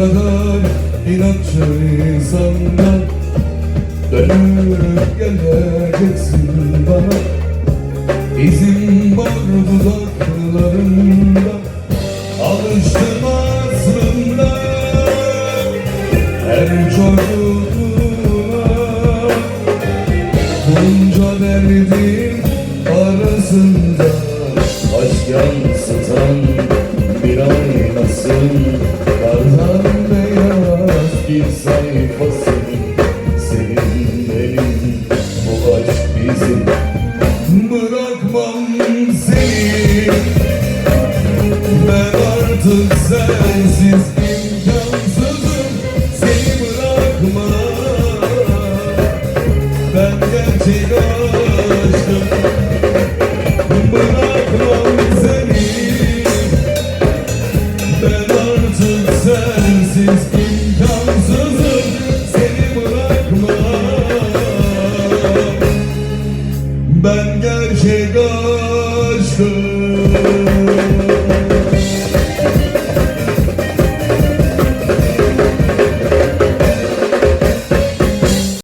kadar inatçı insanlar. Dönüp geleceksin bana. İzin var dudaklarında? Alıştım aslında. Her çocuğuna Bunca derdin arasında. Aşk yansıtan bir aynasın bir sayfasın. Senin benim bu aşk bizim. Bırakmam seni. Ben artık sensiz imkansızım. Seni bırakmam. Ben gerçek